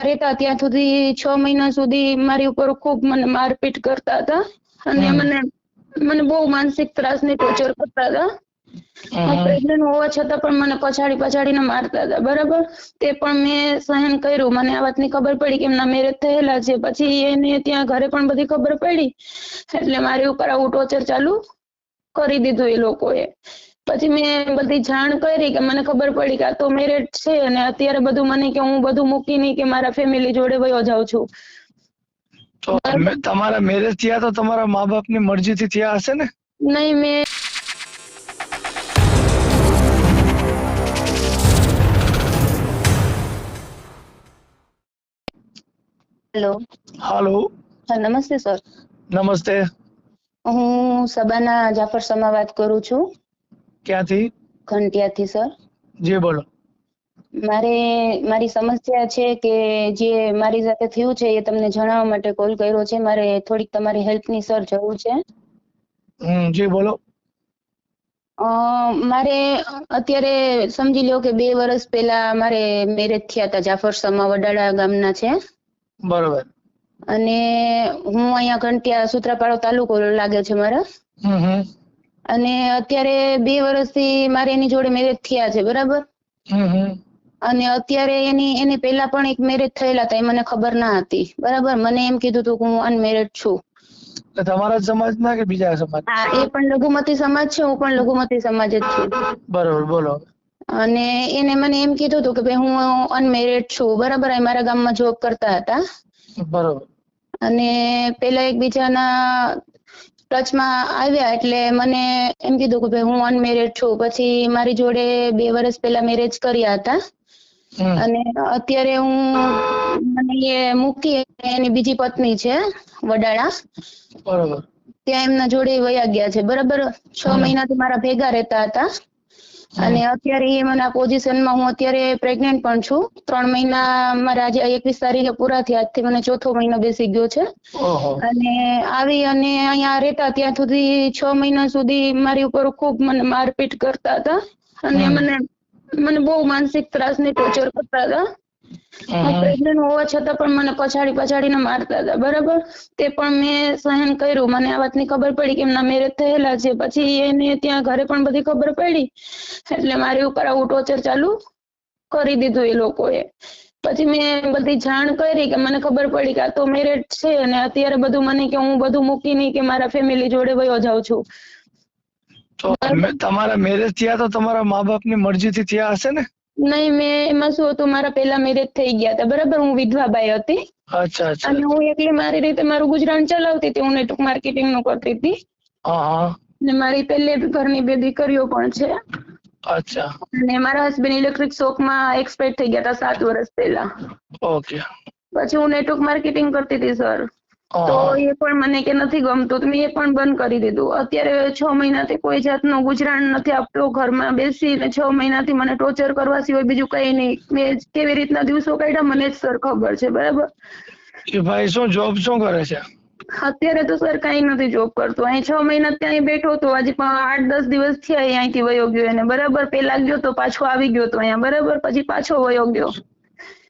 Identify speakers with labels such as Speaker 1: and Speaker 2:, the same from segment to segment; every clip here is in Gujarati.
Speaker 1: રહેતા ત્યાં સુધી છ મહિના સુધી મારી ઉપર ખૂબ મને મારપીટ કરતા હતા. અને મને મને બહુ માનસિક ત્રાસ ને ટોર્ચર કરતા હતા. પ્રેગ્નન્ટ હોવા છતાં પણ મને પછાડી પછાડીને મારતા હતા. બરાબર? તે પણ મેં સહન કર્યું. મને આ વાતની ખબર પડી કે એમના મેરેજ થયેલા છે. પછી એને ત્યાં ઘરે પણ બધી ખબર પડી. એટલે મારી ઉપર આવું ટોર્ચર ચાલુ કરી દીધું એ લોકોએ. પછી મેં બધી જાણ કરી કે મને ખબર પડી કે આ તો મેરેજ છે અને અત્યારે બધું મને કે હું બધું મૂકીને કે મારા ફેમિલી જોડે વયો જાઉં છું.
Speaker 2: તો તમારા મેરેજ થયા તો તમારા મા બાપની મરજીથી થયા હશે ને?
Speaker 1: નહીં મેં હેલો.
Speaker 2: હાલો.
Speaker 1: હા નમસ્તે સર.
Speaker 2: નમસ્તે.
Speaker 1: હું સબાના જાફર સમા વાત કરું છું.
Speaker 2: ક્યાંથી?
Speaker 1: ઘંટિયાથી સર.
Speaker 2: જી બોલો.
Speaker 1: મારે મારી સમસ્યા છે કે જે મારી સાથે થયું છે એ તમને જણાવવા માટે કોલ કર્યો છે. મારે થોડીક તમારી હેલ્પની સર જરૂર છે.
Speaker 2: હમ જી બોલો.
Speaker 1: અ, મારે અત્યારે સમજી લો કે બે વર્ષ પહેલા મારે મેરેજ થયા હતા જાફર સમા વડાળા ગામના છે.
Speaker 2: બરોબર.
Speaker 1: અને હું અહીંયા ઘંટિયા સુત્રાપાડો તાલુકો લાગે છે મારા. અને અત્યારે બે વર્ષથી મારે એની જોડે મેરેજ થયા છે બરાબર? અને અત્યારે એની એની પહેલા પણ એક મેરેજ થયેલા હતા એ મને ખબર ના હતી બરાબર? મને એમ કીધું હતું કે હું અનમેરેડ છું.
Speaker 2: તમારા સમાજના કે બીજા સમાજ?
Speaker 1: હા એ પણ લઘુમતી સમાજ છે હું પણ લઘુમતી સમાજ જ છું.
Speaker 2: બરોબર બોલો.
Speaker 1: અને એને મને એમ કીધું હતું કે ભાઈ હું અનમેરેડ છું બરાબર? એ મારા ગામમાં જોબ કરતા હતા.
Speaker 2: બરોબર.
Speaker 1: અને પેલા એકબીજાના ટચમાં આવ્યા એટલે મને એમ કીધું કે ભાઈ હું અનમેરેડ છું. પછી મારી જોડે બે વર્ષ પહેલા મેરેજ કર્યા હતા. અને અત્યારે હું મને એ મૂકી એની બીજી પત્ની છે વડાળા.
Speaker 2: બરોબર.
Speaker 1: ત્યાં એમના જોડે વયા ગયા છે. બરાબર છ. મહિનાથી મારા ભેગા રહેતા હતા. અને અત્યારે એ મને આ પોઝિશનમાં હું અત્યારે પ્રેગ્નેન્ટ પણ છું. ત્રણ મહિના મારા આજે એકવીસ તારીખે પૂરા થયા. આજથી મને ચોથો મહિનો બેસી ગયો છે. અને આવી અને અહીંયા રહેતા ત્યાં સુધી છ મહિના સુધી મારી ઉપર ખૂબ મને મારપીટ કરતા હતા. અને મને મને બહુ માનસિક ત્રાસ ને ટોર્ચર કરતા હતા. પ્રેગ્નન્ટ હોવા છતાં પણ મને પછાડી પછાડીને મારતા હતા બરાબર? તે પણ મેં સહન કર્યું. મને આ વાતની ખબર પડી કે એમના મેરેજ થયેલા છે. પછી એને ત્યાં ઘરે પણ બધી ખબર પડી. એટલે મારી ઉપર આવું ટોર્ચર ચાલુ કરી દીધું એ લોકોએ. પછી મેં બધી જાણ કરી કે મને ખબર પડી કે આ તો મેરેજ છે અને અત્યારે બધું મને કે હું બધું મૂકીને કે મારા ફેમિલી જોડે વયો જાઉં છું.
Speaker 2: તો તમારા મેરેજ થયા તો તમારા મા બાપની મરજીથી થયા હશે ને?
Speaker 1: નહીં મેં એમાં શું હતું મારા પહેલા મેરેજ થઈ ગયા હતા. બરાબર હું વિધવાબાઈ હતી.
Speaker 2: અચ્છા અચ્છા
Speaker 1: અને હું એકલી મારી રીતે મારું ગુજરાન ચલાવતી હતી હું નેટવર્ક માર્કેટિંગનું કરતી હતી. ને મારી પહેલે ઘરની બે દીકરીઓ પણ છે.
Speaker 2: અચ્છા.
Speaker 1: અને મારા હસબન્ડ ઇલેક્ટ્રિક શોપમાં એક્સપર્ટ થઈ ગયા હતા સાત વર્ષ પહેલા.
Speaker 2: ઓકે.
Speaker 1: પછી હું નેટવર્ક માર્કેટિંગ કરતી હતી સર તો એ પણ મને કે નથી ગમતું. તો મેં એ પણ બંધ કરી દીધું. અત્યારે છ મહિનાથી કોઈ જાતનો ગુજરાન નથી આપતો. ઘરમાં બેસીને છ મહિનાથી મને ટોર્ચર કરવા સિવાય બીજું કઈ નહીં. મેં કેવી રીતના દિવસો કાઢ્યા મને જ સર ખબર છે. બરાબર?
Speaker 2: એ ભાઈ શું જોબ શું કરે છે?
Speaker 1: અત્યારે તો સર કઈ નથી જોબ કરતો. અહીં છ મહિના ત્યાં બેઠો હતો આજે પણ આઠ દસ દિવસ થયા અહીંથી વયો ગયો એને. બરાબર? પેલા ગયો તો પાછો આવી ગયો તો અહીંયા. બરાબર? પછી પાછો વયો ગયો.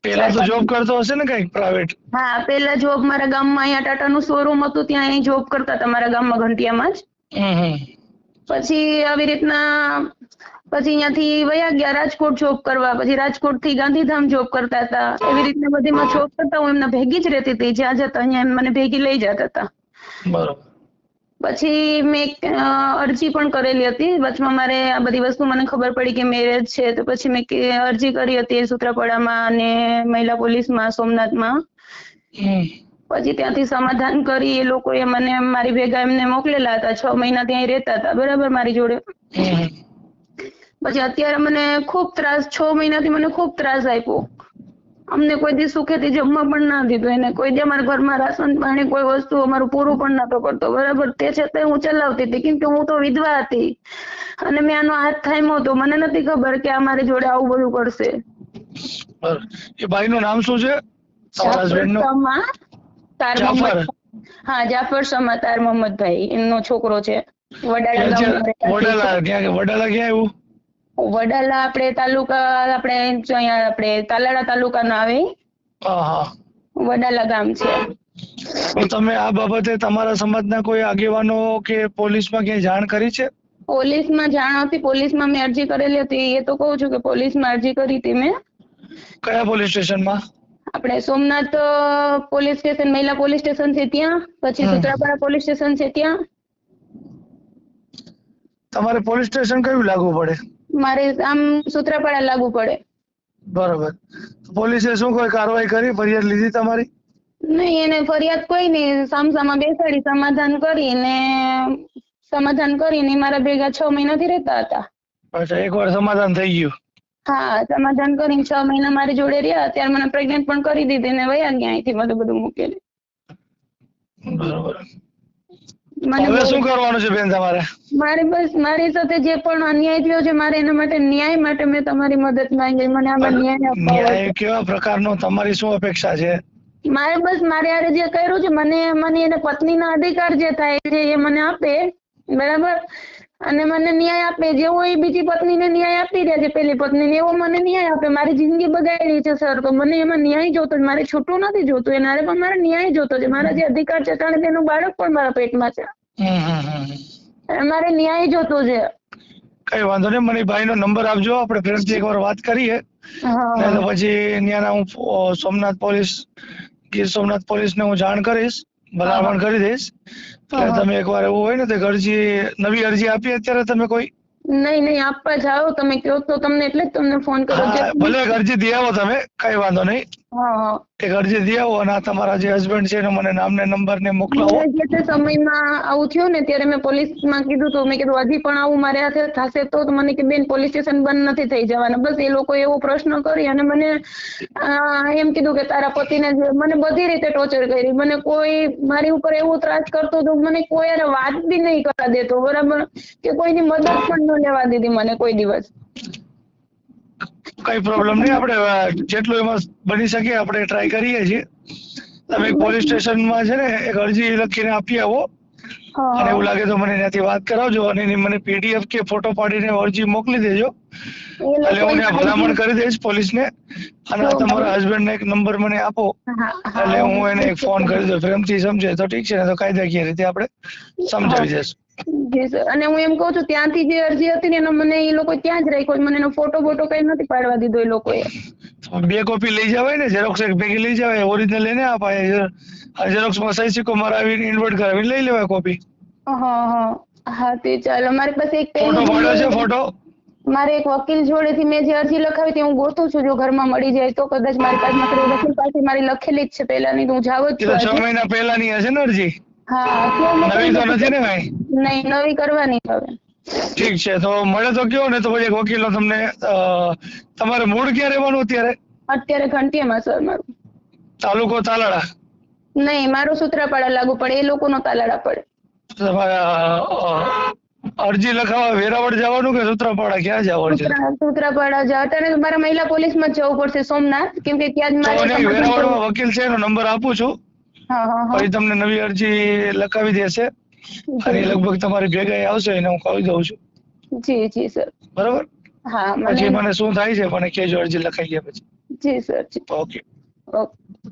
Speaker 2: પેલા તો જોબ કરતો હશે ને કંઈક પ્રાઇવેટ
Speaker 1: હા પેલા જોબ મારા ગામમાં અહીંયા ટાટાનું શોરૂમ હતું ત્યાં અહીં જોબ કરતા હતા મારા ગામમાં ઘંટિયામાં જ. પછી આવી રીતના પછી અહીંયાથી વયા ગયા રાજકોટ જોબ કરવા. પછી રાજકોટથી ગાંધીધામ જોબ કરતા હતા. એવી રીતના બધીમાં જોબ કરતા હું એમના ભેગી જ રહેતી હતી. જ્યાં જતા અહીંયા મને ભેગી લઈ જતા હતા.
Speaker 2: બરોબર.
Speaker 1: પછી મેં અરજી પણ કરેલી હતી. વચમાં મારે આ બધી વસ્તુ મને ખબર પડી કે મેરેજ છે. તો પછી મેં અરજી કરી હતી સુત્રાપાડામાં અને મહિલા પોલીસમાં સોમનાથમાં. પછી ત્યાંથી સમાધાન કરી એ લોકોએ મને મારી ભેગા એમને મોકલેલા હતા. છ મહિના ત્યાં રહેતા હતા. બરાબર મારી જોડે. પછી અત્યારે મને ખૂબ ત્રાસ છ મહિનાથી મને ખૂબ ત્રાસ આપ્યો. અમને કોઈ દી સુખેથી જમવા પણ ના દીધું. એને કોઈ દી અમારા ઘરમાં રાશન પાણી કોઈ વસ્તુ અમારું પૂરું પણ નતો કરતો. બરાબર? તે છતાંય હું ચલાવતી હતી. કેમ કે હું તો વિધવા હતી. અને મેં આનો હાથ થામ્યો હતો. મને નથી ખબર કે આ મારી જોડે આવું બધું કરશે.
Speaker 2: એ ભાઈ નું નામ શું છે? તમારા
Speaker 1: મોહમ્મદ. હા જાફર સમા. તાર મોહમ્મદભાઈ એમનો છોકરો છે.
Speaker 2: વડાલા ક્યાં વડાલા ક્યાં આવ્યું?
Speaker 1: વડાલા આપણે તાલુકા આપણે અહીંયા આપણે તાલાળા તાલુકાનો આવે. વડાલા ગામ છે.
Speaker 2: તો તમે આ બાબતે તમારા સમાજના કોઈ આગેવાનો કે પોલીસમાં ક્યાંય જાણ કરી છે?
Speaker 1: પોલીસમાં જાણ હતી પોલીસમાં મેં અરજી કરેલી હતી. એ તો કહું છું કે પોલીસમાં અરજી કરી હતી મેં.
Speaker 2: કયા પોલીસ સ્ટેશનમાં?
Speaker 1: આપણે સોમનાથ પોલીસ સ્ટેશન મહિલા પોલીસ સ્ટેશન છે ત્યાં. પછી. સુત્રાપાડા પોલીસ સ્ટેશન છે ત્યાં.
Speaker 2: તમારે પોલીસ સ્ટેશન કયું લાગુ પડે?
Speaker 1: મારે આમ સૂત્રાપાડા લાગુ પડે.
Speaker 2: બરોબર. પોલીસે શું કોઈ કાર્યવાહી કરી? ફરિયાદ લીધી તમારી?
Speaker 1: નહીં એને ફરિયાદ કોઈ નહીં. સામસામા બેસાડી સમાધાન કરીને સમાધાન કરીને મારા ભેગા છ મહિનાથી રહેતા હતા.
Speaker 2: અચ્છા એકવાર સમાધાન થઈ ગયું.
Speaker 1: હા સમાધાન કરીને છ મહિના મારી જોડે રહ્યા. ત્યારે મને પ્રેગ્નેન્ટ પણ કરી દીધી ને વયા ગયા અહીંથી બધું બધું મૂકેલી.
Speaker 2: બરોબર. હવે શું કરવાનું છે બેન તમારે?
Speaker 1: મારે બસ મારી સાથે જે પણ અન્યાય થયો છે મારે એના માટે ન્યાય માટે મેં તમારી મદદ માંગી. મને આમાં ન્યાય અપાવો
Speaker 2: ન્યાય કેવા પ્રકારનો? તમારી શું અપેક્ષા છે?
Speaker 1: મારે બસ મારે આરે જે કર્યું છે મને મને એને પત્નીના અધિકાર જે થાય છે એ મને આપે. બરાબર? અને મને ન્યાય આપે જેવો એ બીજી પત્નીને ન્યાય આપી રહ્યા છે પેલી પત્નીને એવો મને ન્યાય આપે. મારી જિંદગી બગાડી છે સર. તો મને એમાં ન્યાય જોતો છે. મારે છૂટું નથી જોતું. એના પણ મારે ન્યાય જોતો છે. મારા જે અધિકાર છે કારણ તેનું બાળક પણ મારા પેટમાં છે. મારે ન્યાય જોતો છે.
Speaker 2: કઈ વાંધો નહીં મને ભાઈનો નંબર આપજો. આપણે પ્રેમથી એકવાર વાત કરીએ. તો પછી ત્યાંના હું સોમનાથ પોલીસ ગીર સોમનાથ પોલીસને હું જાણ કરીશ. ભલામણ કરી દઈશ. એટલે. તમે એકવાર એવું હોય ને તો અરજી નવી અરજી આપી અત્યારે તમે કોઈ?
Speaker 1: નહીં નહીં આપવા જાઓ. તમે કહો તો તમને એટલે જ તમને ફોન કરો.
Speaker 2: ભલે અરજી દઈ આવો તમે કઈ વાંધો નહીં. એક અરજી દઈ આવો અને આ તમારા જે હસબન્ડ છે એને મને નામને નંબર ને મોકલાવો.
Speaker 1: જે તે સમયમાં આવું થયું ને ત્યારે મેં પોલીસમાં કીધું તો મેં કીધું હજી પણ આવું મારે હાથે થશે તો મને કે બેન પોલીસ સ્ટેશન બંધ નથી થઈ જવાના. બસ એ લોકો એવો પ્રશ્ન કરી અને મને એમ કીધું કે તારા પતિને જે- મને બધી રીતે ટોર્ચર કરી. મને કોઈ મારી ઉપર એવો ત્રાસ કરતો તો મને કોઈ વાત બી નહીં કરવા દેતો બરાબર? કે કોઈની મદદ પણ ન લેવા દીધી મને કોઈ દિવસ.
Speaker 2: કઈ પ્રોબ્લેમ નહીં. આપણે જેટલું એમાં બની શકે આપણે ટ્રાય કરીએ છીએ. તમે પોલીસ સ્ટેશનમાં છે ને એક અરજી લખીને આપી આવો. અને એવું લાગે તો મને ત્યાંથી વાત કરાવજો અને એની મને પીડીએફ કે ફોટો પાડીને અરજી મોકલી દેજો. એટલે હું ભલામણ કરી દઈશ પોલીસને. અને તમારા હસબન્ડ ને એક નંબર મને આપો. એટલે હું. એને એક ફોન કરી દઉં. પ્રેમથી સમજે તો ઠીક છે ને? તો કાયદાકીય રીતે આપણે સમજાવી દઈશું
Speaker 1: જી સર. અને હું એમ કહું છું ત્યાંથી જે અરજી હતી ને એનો મને એ લોકો ત્યાં જ રાખ્યો મને એનો ફોટો બોટો કઈ નથી પાડવા દીધો એ લોકોએ.
Speaker 2: બે કોપી લઈ જવાય ને ઝેરોક્સ એક ભેગી લઈ જવાય ઓરિજિનલ લઈને અપાય. ઝેરોક્સમાં સહી સિક્કો મરાવીને ઇન્વર્ટ કરાવીને લઈ લેવાય કોપી
Speaker 1: હા હા. હા તે ચાલો. મારી પાસે એક
Speaker 2: ફોટો પાડ્યો છે ફોટો
Speaker 1: મારે એક વકીલ જોડેથી મેં જે અરજી લખાવી હતી હું ગોતું છું. જો ઘરમાં મળી જાય તો કદાચ મારી પાસે નકર વકીલ પાસે મારી લખેલી જ છે પહેલાની તો હું જાવ જ છું
Speaker 2: છ મહિના પહેલાની હશે ને અરજી?
Speaker 1: હા
Speaker 2: નવી તો નથી ને ભાઈ
Speaker 1: નહીં નવી કરવાની હવે.
Speaker 2: ઠીક છે તો મળે તો કયો ને તો પછી એક વકીલનો તમને તમારે મૂળ ક્યાં રહેવાનું અત્યારે?
Speaker 1: અત્યારે ઘંટીયામાં સર મારું
Speaker 2: તાલુકો તાલાળા?
Speaker 1: નહીં મારું સૂત્રાપાડા લાગુ પડે એ લોકોનો તાલાડા પડે.
Speaker 2: તમારે અરજી લખાવવા વેરાવળ જવાનું કે સૂત્રાપાડા? ક્યાં જવાનું છે?
Speaker 1: સૂત્રા- સૂત્રાપાડા જા. અત્યારે મારા મહિલા પોલીસમાં જ જવું પડશે સોમનાથ. કેમ કે ત્યાં
Speaker 2: નહીં,
Speaker 1: સમાધાન
Speaker 2: વકીલ છે એનો નંબર આપું છું.
Speaker 1: હા હા હા.
Speaker 2: પછી તમને નવી અરજી લખાવી દેશે. અને લગભગ તમારી ભેગા આવશે એને હું કહી દઉં છું.
Speaker 1: જી જી સર.
Speaker 2: બરોબર?
Speaker 1: હા
Speaker 2: પછી
Speaker 1: મને
Speaker 2: શું થાય છે મને કેજો અરજી લખાઈ ગયા પછી.
Speaker 1: જી સર
Speaker 2: ઓકે.
Speaker 1: ઓકે.